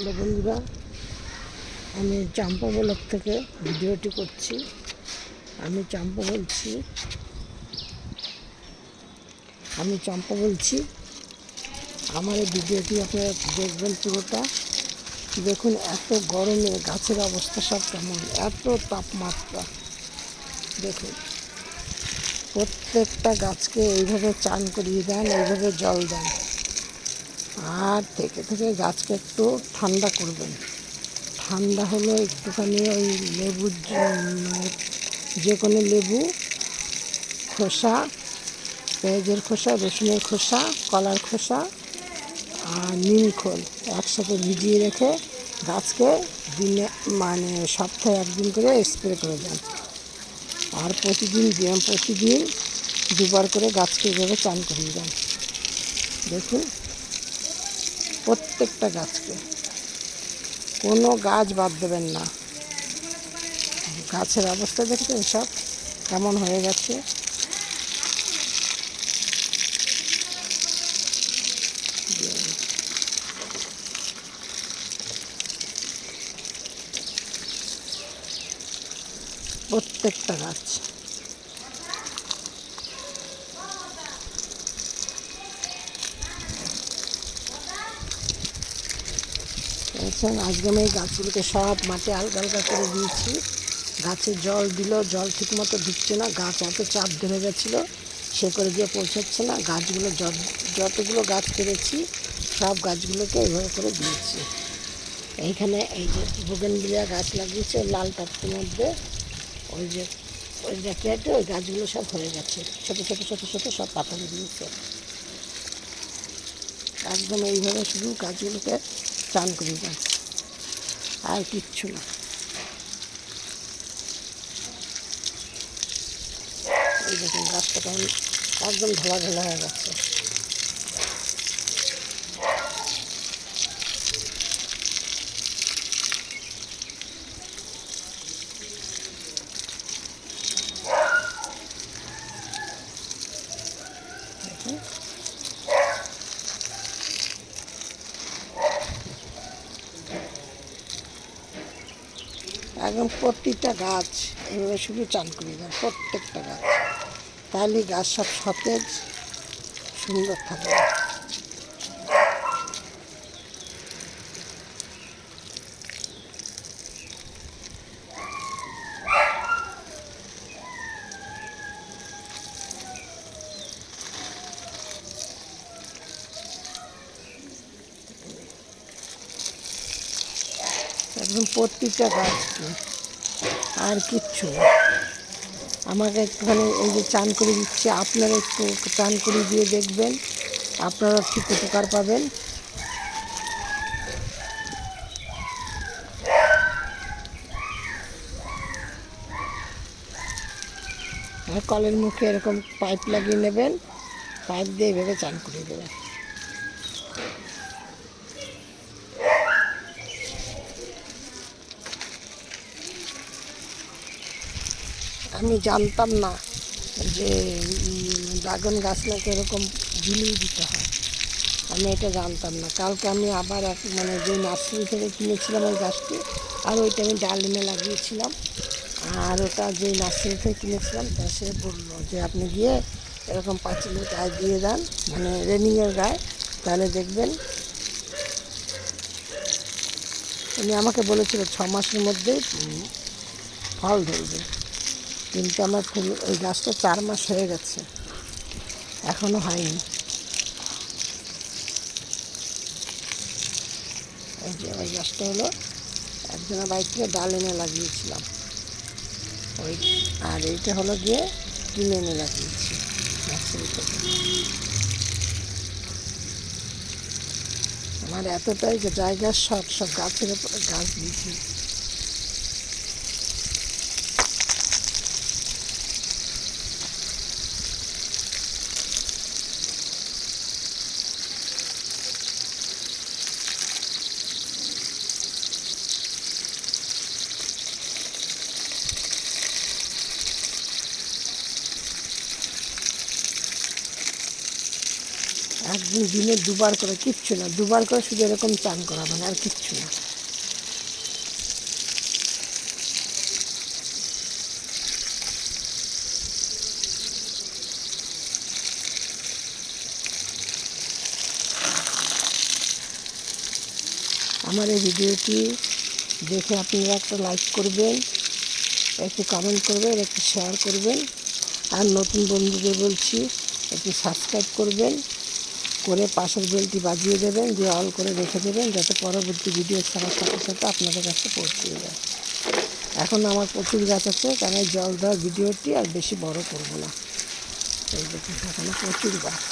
Hello বন্ধুরা, আমি Champa block থেকে ভিডিওটি করছি। আমি চাম্পা বলছি, আমি চম্পা বলছি, আমার এই ভিডিওটি আপনারা দেখবেন পুরোটা। দেখুন, এত গরমে গাছের অবস্থা সব কেমন, এত তাপমাত্রা। দেখুন, প্রত্যেকটা গাছকে এইভাবে চান করিয়ে দেন, এইভাবে জল দেন। আর থেকে থেকে গাছকে একটু ঠান্ডা করবেন। ঠান্ডা হলো একটুখানি ওই লেবুর মানে যে কোনো লেবু, খোসা, পেঁয়াজের খোসা, রসুনের খোসা, কলার খোসা আর নিম খোল একসাথে ভিজিয়ে রেখে গাছকে দিনে মানে সপ্তাহে একদিন করে স্প্রে করে দেন। আর প্রতিদিন প্রতিদিন দুবার করে গাছকে এভাবে চান করিয়ে দেন। দেখুন। প্রত্যেকটা গাছকে। কোনো গাছ বাদ দেবেন না। গাছের অবস্থা দেখছেন সব কেমন হয়ে গেছে। প্রত্যেকটা গাছ। দেখছেন? আজকে আমি এই গাছগুলোকে সব মাঠে আলগা আলগা করে দিয়েছি। গাছে জল দিল, জল ঠিক মতো ঢুকছে না, গাছ এত চাপ ধরে গেছিল, সে করে দিয়ে পৌঁছাচ্ছে না। গাছগুলো যতগুলো গাছ পেরেছি, সব গাছগুলোকে এইভাবে করে দিয়েছি। এইখানে এই যে বুগেনবিলিয়া গাছ লাগিয়েছে লাল টাপটির মধ্যে, ওই যে, ওই কেটে ওই গাছগুলো সব হয়ে গেছে। ছোটো ছোটো ছোটো ছোটো সব পাতা দিয়েছে। একদম এইভাবে শুধু গাছগুলোকে চান করে আর কিচ্ছু না। এই দেখুন গাছটা একদম ঢালা ঢালা হয়ে গেছে। একদম প্রতিটা গাছ, এভাবে শুধু চান করে দেন প্রত্যেকটা গাছ। তাহলে গাছ সব সতেজ, সুন্দর থাকবে একদম প্রতিটা গাছ আর কিচ্ছু আমাকে একটুখানি এই যে চান করে দিচ্ছে, আপনারা একটু চান করে দিয়ে দেখবেন, আপনারা ঠিক উপকার পাবেন। কলের মুখে এরকম পাইপ লাগিয়ে নেবেন, পাইপ দিয়ে এভাবে চান করে দেবেন। আমি জানতাম না যে ড্রাগন গাছ নাকি এরকম ঝুলিয়ে দিতে হয়। আমি এটা জানতাম না। কালকে আমি আবার এক মানে যে নার্সারি থেকে কিনেছিলাম ওই গাছটি আর ওইটা আমি ডালিমে লাগিয়েছিলাম। আর ওটা যে নার্সারি থেকে কিনেছিলাম তা সে বলল যে আপনি গিয়ে এরকম পাঁচিলের গায়ে দিয়ে দেন মানে রেনিংয়ের গায়ে তাহলে দেখবেন। উনি আমাকে বলেছিল ছ মাসের মধ্যেই উম, ফল ধরবে। কিন্তু আমার ফুল ওই গাছটা চার মাস হয়ে গেছে। এখনও হয়নি। এই যে ওই গাছটা হলো, একজনের বাড়ি থেকে ডাল এনে লাগিয়েছিলাম। ওই, আর এইটা হলো গিয়ে কিনে এনে লাগিয়েছি আমার এতটাই যে জায়গার শখ, সব গাছের উপরে গাছ দিয়েছি। একদিন দিনে দুবার করে, কিচ্ছু না, দুবার করে শুধু এরকম চান করাবেন আর কিচ্ছু না। আমার এই ভিডিওটি দেখে আপনারা একটা লাইক করবেন, একটু কমেন্ট করবেন, একটু শেয়ার করবেন, আর নতুন বন্ধুদের বলছি, একটু সাবস্ক্রাইব করবেন। করে পাশের বেলটি বাজিয়ে দেবেন, দিয়ে অল করে রেখে দেবেন, যাতে পরবর্তী ভিডিও ছাড়ার সাথে সাথে আপনাদের কাছে পৌঁছে যায়। এখন আমার প্রচুর গাছ আছে কারণ জল দেওয়ার ভিডিওটি আর বেশি বড় করব না। এই দেখুন, এখানে প্রচুর গাছ।